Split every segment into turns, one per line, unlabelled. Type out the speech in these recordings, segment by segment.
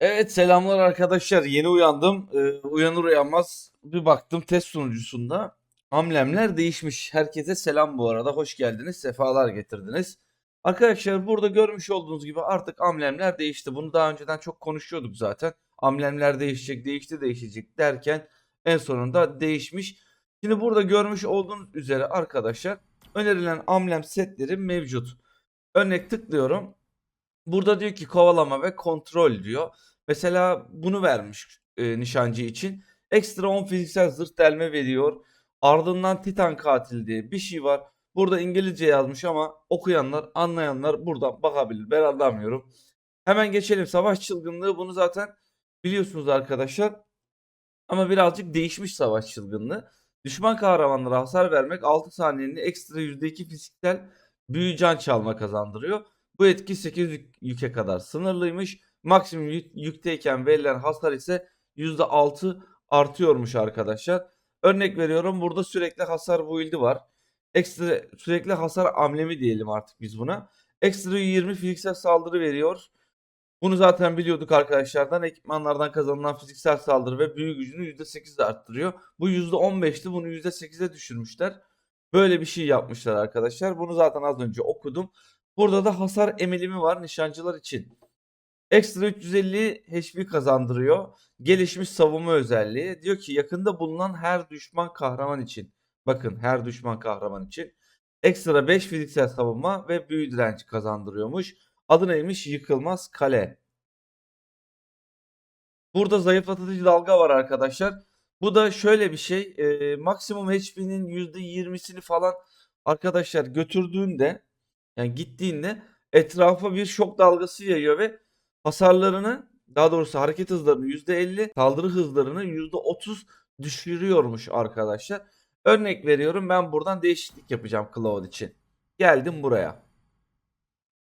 Evet selamlar arkadaşlar. Yeni uyandım. Ee, uyanır uyanmaz bir baktım test sunucusunda amblemler değişmiş. Herkese selam bu arada. Hoş geldiniz. Sefalar getirdiniz. Arkadaşlar burada görmüş olduğunuz gibi artık amblemler değişti. Bunu daha önceden çok konuşuyorduk zaten. Amblemler değişecek, değişti, değişecek derken en sonunda değişmiş. Şimdi burada görmüş olduğunuz üzere arkadaşlar önerilen amblem setleri mevcut. Örnek tıklıyorum. Burada diyor ki kovalama ve kontrol diyor. Mesela bunu vermiş e, nişancı için. Ekstra 10 fiziksel zırh delme veriyor. Ardından Titan katil diye bir şey var. Burada İngilizce yazmış ama okuyanlar, anlayanlar buradan bakabilir. Ben anlamıyorum. Hemen geçelim. Savaş çılgınlığı bunu zaten biliyorsunuz arkadaşlar. Ama birazcık değişmiş savaş çılgınlığı. Düşman kahramanlara hasar vermek 6 saniyenin ekstra %2 fiziksel büyü can çalma kazandırıyor. Bu etki 8 yük- yüke kadar sınırlıymış. Maksimum yük- yükteyken verilen hasar ise %6 artıyormuş arkadaşlar. Örnek veriyorum burada sürekli hasar build'i var. Ekstra sürekli hasar amblemi diyelim artık biz buna. Ekstra 20 fiziksel saldırı veriyor. Bunu zaten biliyorduk arkadaşlardan. Ekipmanlardan kazanılan fiziksel saldırı ve büyü gücünü %8 de arttırıyor. Bu %15'ti. Bunu %8'e düşürmüşler. Böyle bir şey yapmışlar arkadaşlar. Bunu zaten az önce okudum. Burada da hasar emilimi var nişancılar için. Ekstra 350 HP kazandırıyor. Gelişmiş savunma özelliği. Diyor ki yakında bulunan her düşman kahraman için. Bakın her düşman kahraman için. Ekstra 5 fiziksel savunma ve büyü direnci kazandırıyormuş. Adı neymiş? Yıkılmaz kale. Burada zayıflatıcı dalga var arkadaşlar. Bu da şöyle bir şey. e, maksimum HP'nin %20'sini falan arkadaşlar götürdüğünde yani gittiğinde etrafa bir şok dalgası yayıyor ve hasarlarını daha doğrusu hareket hızlarını %50 saldırı hızlarını %30 düşürüyormuş arkadaşlar. Örnek veriyorum ben buradan değişiklik yapacağım Cloud için. Geldim buraya.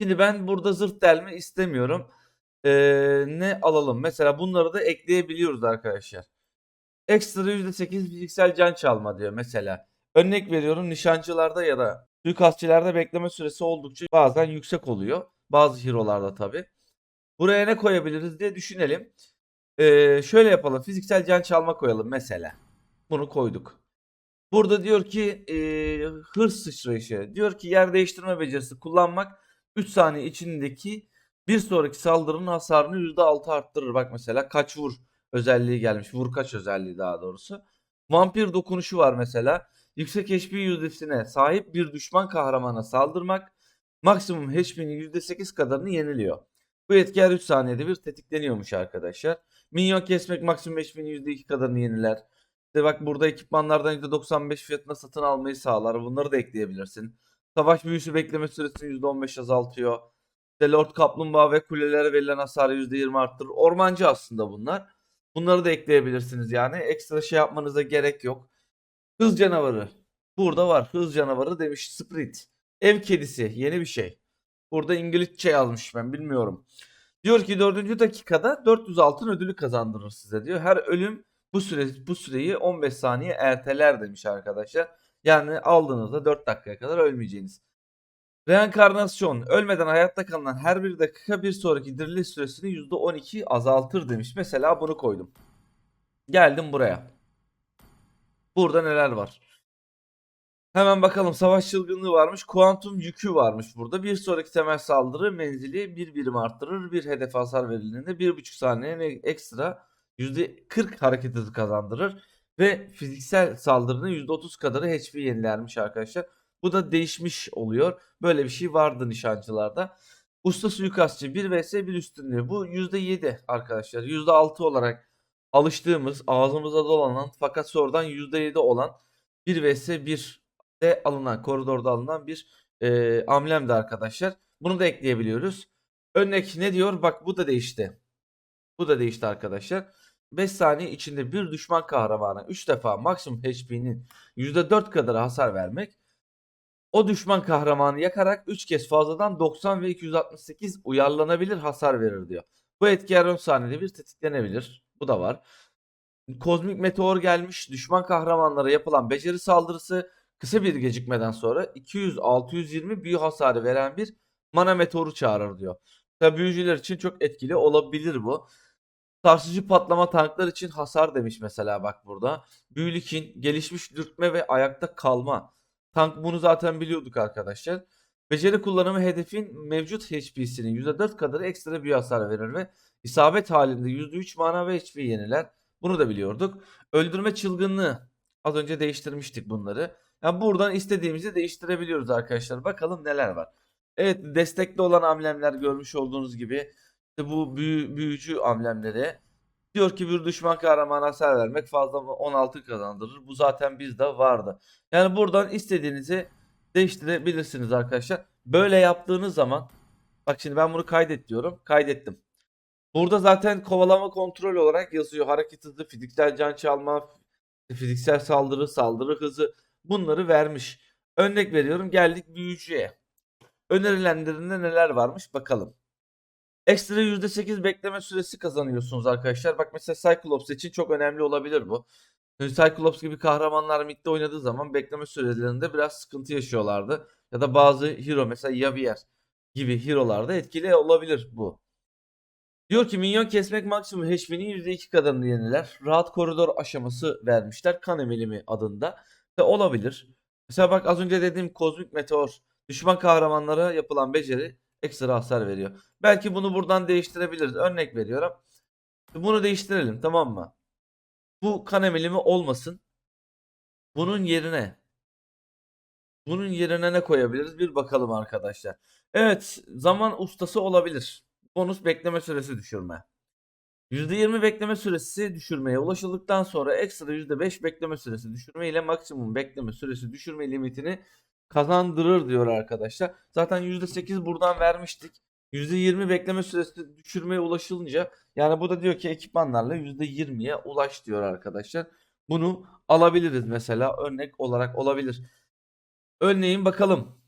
Şimdi ben burada zırh delme istemiyorum. Ee, ne alalım? Mesela bunları da ekleyebiliyoruz arkadaşlar. Ekstra %8 fiziksel can çalma diyor mesela. Örnek veriyorum nişancılarda ya da suikastçilerde bekleme süresi oldukça bazen yüksek oluyor. Bazı hero'larda tabi. Buraya ne koyabiliriz diye düşünelim. Ee, şöyle yapalım. Fiziksel can çalma koyalım mesela. Bunu koyduk. Burada diyor ki e, hırs sıçrayışı. Diyor ki yer değiştirme becerisi kullanmak 3 saniye içindeki bir sonraki saldırının hasarını %6 arttırır. Bak mesela kaç vur özelliği gelmiş. Vur kaç özelliği daha doğrusu. Vampir dokunuşu var mesela. Yüksek HP yüzdesine sahip bir düşman kahramana saldırmak maksimum HP'nin %8 kadarını yeniliyor. Bu etki her 3 saniyede bir tetikleniyormuş arkadaşlar. Minyon kesmek maksimum HP'nin %2 kadarını yeniler. İşte bak burada ekipmanlardan %95 fiyatına satın almayı sağlar. Bunları da ekleyebilirsin. Savaş büyüsü bekleme süresini %15 azaltıyor. İşte Lord Kaplumbağa ve kulelere verilen hasarı %20 arttırır. Ormancı aslında bunlar. Bunları da ekleyebilirsiniz yani. Ekstra şey yapmanıza gerek yok. Hız canavarı. Burada var. Hız canavarı demiş. Sprint. Ev kedisi. Yeni bir şey. Burada İngilizce yazmış ben bilmiyorum. Diyor ki 4. dakikada 400 altın ödülü kazandırır size diyor. Her ölüm bu süre bu süreyi 15 saniye erteler demiş arkadaşlar. Yani aldığınızda 4 dakikaya kadar ölmeyeceğiniz. Reenkarnasyon. Ölmeden hayatta kalan her bir dakika bir sonraki diriliş süresini %12 azaltır demiş. Mesela bunu koydum. Geldim buraya. Burada neler var? Hemen bakalım savaş çılgınlığı varmış. Kuantum yükü varmış burada. Bir sonraki temel saldırı menzili bir birim arttırır. Bir hedef hasar verildiğinde bir buçuk saniye ekstra %40 hareket hızı kazandırır. Ve fiziksel saldırının %30 kadarı HP yenilermiş arkadaşlar. Bu da değişmiş oluyor. Böyle bir şey vardı nişancılarda. Usta suikastçı 1 vs 1 üstünlüğü. Bu %7 arkadaşlar. %6 olarak alıştığımız ağzımıza dolanan fakat sonradan %7 olan 1 vs 1 de alınan koridorda alınan bir e, amblemdi arkadaşlar. Bunu da ekleyebiliyoruz. Örnek ne diyor? Bak bu da değişti. Bu da değişti arkadaşlar. 5 saniye içinde bir düşman kahramana 3 defa maksimum HP'nin %4 kadar hasar vermek. O düşman kahramanı yakarak 3 kez fazladan 90 ve 268 uyarlanabilir hasar verir diyor. Bu etki her 10 saniyede bir tetiklenebilir. Bu da var. Kozmik meteor gelmiş. Düşman kahramanlara yapılan beceri saldırısı kısa bir gecikmeden sonra 200-620 büyü hasarı veren bir mana meteoru çağırır diyor. Tabi büyücüler için çok etkili olabilir bu. Sarsıcı patlama tanklar için hasar demiş mesela bak burada. Büyülükin gelişmiş dürtme ve ayakta kalma. Tank bunu zaten biliyorduk arkadaşlar. Beceri kullanımı hedefin mevcut HP'sinin %4 kadarı ekstra bir hasar verir ve isabet halinde %3 mana ve HP yeniler. Bunu da biliyorduk. Öldürme çılgınlığı. Az önce değiştirmiştik bunları. Yani buradan istediğimizi değiştirebiliyoruz arkadaşlar. Bakalım neler var. Evet destekli olan amblemler görmüş olduğunuz gibi. İşte bu büyü, büyücü amblemleri. Diyor ki bir düşman kahramana hasar vermek fazla 16 kazandırır. Bu zaten bizde vardı. Yani buradan istediğinizi değiştirebilirsiniz arkadaşlar. Böyle yaptığınız zaman bak şimdi ben bunu kaydet diyorum. Kaydettim. Burada zaten kovalama kontrol olarak yazıyor. Hareket hızı, fiziksel can çalma, fiziksel saldırı, saldırı hızı bunları vermiş. Örnek veriyorum geldik büyücüye. Önerilenlerinde neler varmış bakalım. Ekstra %8 bekleme süresi kazanıyorsunuz arkadaşlar. Bak mesela Cyclops için çok önemli olabilir bu. Çünkü Cyclops gibi kahramanlar midde oynadığı zaman bekleme sürelerinde biraz sıkıntı yaşıyorlardı. Ya da bazı hero mesela Javier gibi hero'larda etkili olabilir bu. Diyor ki minyon kesmek maksimum HP'nin %2 kadarını yeniler. Rahat koridor aşaması vermişler. Kan emelimi adında. Ve olabilir. Mesela bak az önce dediğim kozmik meteor düşman kahramanlara yapılan beceri ekstra hasar veriyor. Belki bunu buradan değiştirebiliriz. Örnek veriyorum. Bunu değiştirelim tamam mı? Bu kan emelimi olmasın. Bunun yerine bunun yerine ne koyabiliriz? Bir bakalım arkadaşlar. Evet, zaman ustası olabilir. Bonus bekleme süresi düşürme. %20 bekleme süresi düşürmeye ulaşıldıktan sonra ekstra %5 bekleme süresi düşürme ile maksimum bekleme süresi düşürme limitini kazandırır diyor arkadaşlar. Zaten %8 buradan vermiştik. %20 bekleme süresi düşürmeye ulaşılınca yani bu da diyor ki ekipmanlarla %20'ye ulaş diyor arkadaşlar. Bunu alabiliriz mesela örnek olarak olabilir. Örneğin bakalım.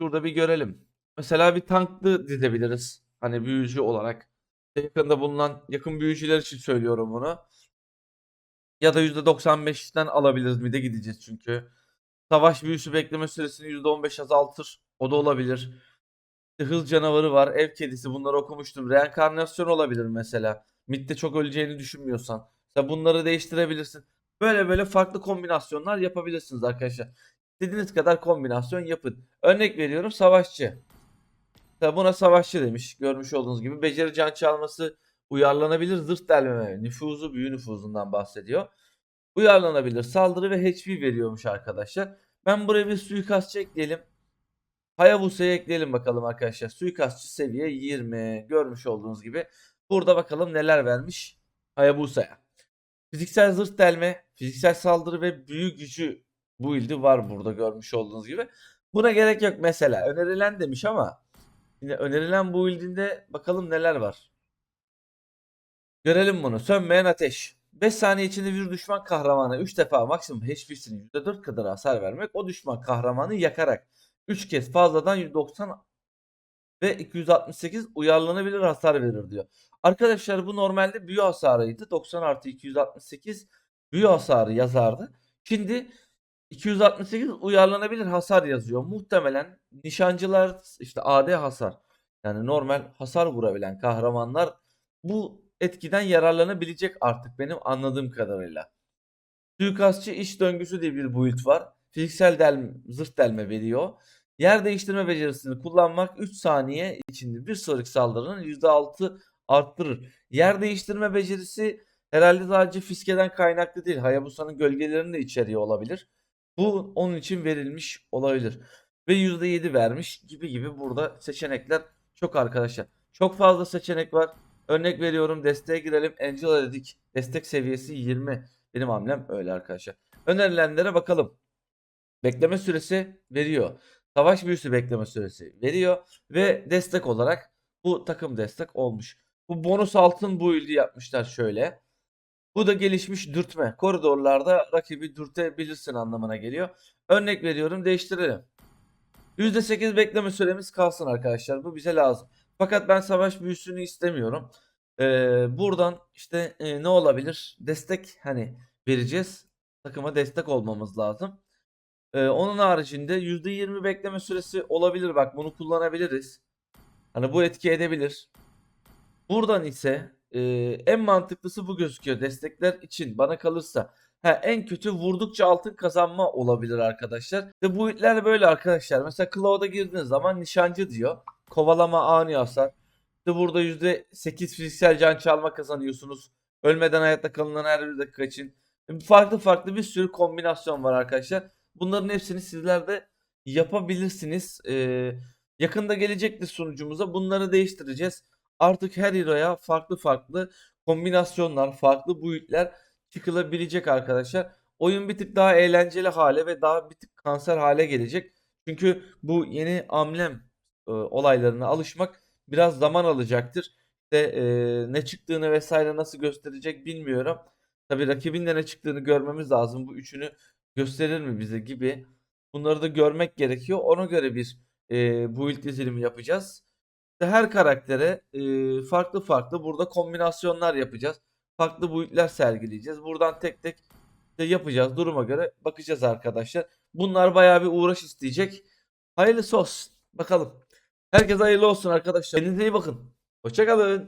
Şurada bir görelim. Mesela bir tanklı dizebiliriz. Hani büyücü olarak. Yakında bulunan yakın büyücüler için söylüyorum bunu. Ya da %95'ten alabiliriz. Mide gideceğiz çünkü. Savaş büyüsü bekleme süresini %15 azaltır. O da olabilir. Hız canavarı var. Ev kedisi bunları okumuştum. Reenkarnasyon olabilir mesela. Mid'de çok öleceğini düşünmüyorsan. Mesela bunları değiştirebilirsin. Böyle böyle farklı kombinasyonlar yapabilirsiniz arkadaşlar. İstediğiniz kadar kombinasyon yapın. Örnek veriyorum savaşçı. Tabi buna savaşçı demiş. Görmüş olduğunuz gibi. Beceri can çalması uyarlanabilir zırh delmeme. Nüfuzu büyü nüfuzundan bahsediyor. Uyarlanabilir saldırı ve HP veriyormuş arkadaşlar. Ben buraya bir suikastçı ekleyelim. Hayabusa'ya ekleyelim bakalım arkadaşlar. Suikastçı seviye 20. Görmüş olduğunuz gibi. Burada bakalım neler vermiş Hayabusa'ya. Fiziksel zırh delme, fiziksel saldırı ve büyü gücü build'i var burada görmüş olduğunuz gibi. Buna gerek yok mesela. Önerilen demiş ama yine önerilen bu build'inde bakalım neler var. Görelim bunu. Sönmeyen ateş. 5 saniye içinde bir düşman kahramana 3 defa maksimum HP'sinin %4 kadar hasar vermek o düşman kahramanı yakarak 3 kez fazladan 190 ve 268 uyarlanabilir hasar verir diyor. Arkadaşlar bu normalde büyü hasarıydı. 90 artı 268 büyü hasarı yazardı. Şimdi 268 uyarlanabilir hasar yazıyor. Muhtemelen nişancılar işte AD hasar yani normal hasar vurabilen kahramanlar bu etkiden yararlanabilecek artık benim anladığım kadarıyla. Suikastçı iş döngüsü diye bir build var. Fiziksel del zırh delme veriyor. Yer değiştirme becerisini kullanmak 3 saniye içinde bir sonraki saldırının %6 arttırır. Yer değiştirme becerisi herhalde sadece fiskeden kaynaklı değil. Hayabusa'nın gölgelerini de içeriyor olabilir. Bu onun için verilmiş olabilir. Ve %7 vermiş gibi gibi burada seçenekler çok arkadaşlar. Çok fazla seçenek var. Örnek veriyorum desteğe girelim. Angela dedik. Destek seviyesi 20. Benim hamlem öyle arkadaşlar. Önerilenlere bakalım. Bekleme süresi veriyor. Savaş büyüsü bekleme süresi veriyor. Ve destek olarak bu takım destek olmuş. Bu bonus altın build'i yapmışlar şöyle. Bu da gelişmiş dürtme. Koridorlarda rakibi dürtebilirsin anlamına geliyor. Örnek veriyorum değiştirelim. %8 bekleme süremiz kalsın arkadaşlar. Bu bize lazım. Fakat ben savaş büyüsünü istemiyorum. Ee, buradan işte e, ne olabilir? Destek hani vereceğiz. Takıma destek olmamız lazım. Ee, onun haricinde %20 bekleme süresi olabilir. Bak bunu kullanabiliriz. Hani bu etki edebilir. Buradan ise e, en mantıklısı bu gözüküyor destekler için bana kalırsa. Ha, en kötü vurdukça altın kazanma olabilir arkadaşlar. Ve bu itler böyle arkadaşlar. Mesela Cloud'a girdiğiniz zaman nişancı diyor. Kovalama ani hasar. İşte burada %8 fiziksel can çalma kazanıyorsunuz. Ölmeden hayatta kalınan her bir dakika için. Farklı farklı bir sürü kombinasyon var arkadaşlar. Bunların hepsini sizler de yapabilirsiniz. Ee, yakında gelecektir sunucumuza. Bunları değiştireceğiz. Artık her hero'ya farklı farklı kombinasyonlar, farklı build'ler çıkılabilecek arkadaşlar. Oyun bir tık daha eğlenceli hale ve daha bir tık kanser hale gelecek. Çünkü bu yeni amblem e, olaylarına alışmak biraz zaman alacaktır. İşte e, ne çıktığını vesaire nasıl gösterecek bilmiyorum. Tabii rakibin de ne çıktığını görmemiz lazım. Bu üçünü gösterir mi bize gibi. Bunları da görmek gerekiyor. Ona göre bir e, build dizilimi yapacağız. Her karaktere e, farklı farklı burada kombinasyonlar yapacağız. Farklı build'ler sergileyeceğiz. Buradan tek tek de yapacağız. Duruma göre bakacağız arkadaşlar. Bunlar bayağı bir uğraş isteyecek. Hayırlısı olsun. Bakalım. Herkese hayırlı olsun arkadaşlar. Kendinize iyi bakın. Hoşçakalın.